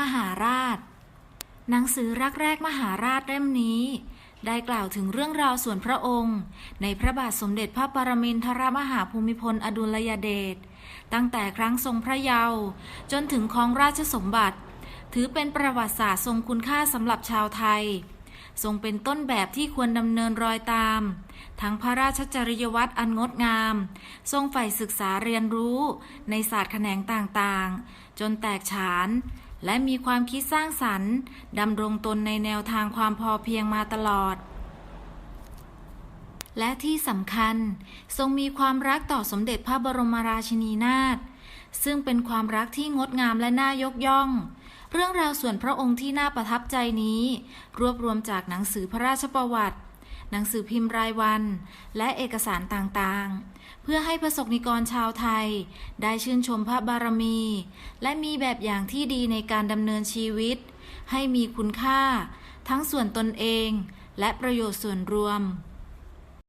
มหาราช หนังสือรักแรกมหาราชเล่มนี้ ได้กล่าวถึงเรื่องราวส่วนพระองค์ ในพระบาทสมเด็จพระปรมินทรมหาภูมิพลอดุลยเดชตั้งแต่ครั้งทรงพระเยาว์จนถึงครองราชสมบัติ ถือเป็นประวัติศาสตร์ทรงคุณค่าสำหรับชาวไทย ทรงเป็นต้นแบบที่ควรดำเนินรอยตาม ทั้งพระราชจริยวัตรอันงดงาม ทรงใฝ่ศึกษาเรียนรู้ในศาสตร์แขนงต่างๆ จนแตกฉาน และมีความคิดสร้างสรรค์ดำรงตนในแนวทางความพอเพียงมาตลอด และที่สำคัญ ทรงมีความรักต่อสมเด็จพระบรมราชินีนาถซึ่งเป็นความรักที่งดงามและน่ายกย่อง เรื่องราวส่วนพระองค์ที่น่าประทับใจนี้ รวบรวมจากหนังสือพระราชประวัติ หนังสือพิมพ์รายวัน และเอกสารต่างๆ เพื่อให้ประสบนิกรชาวไทย ได้ชื่นชมพระบารมี และมีแบบอย่างที่ดีในการดำเนินชีวิต ให้มีคุณค่า ทั้งส่วนตนเอง และประโยชน์ส่วนรวม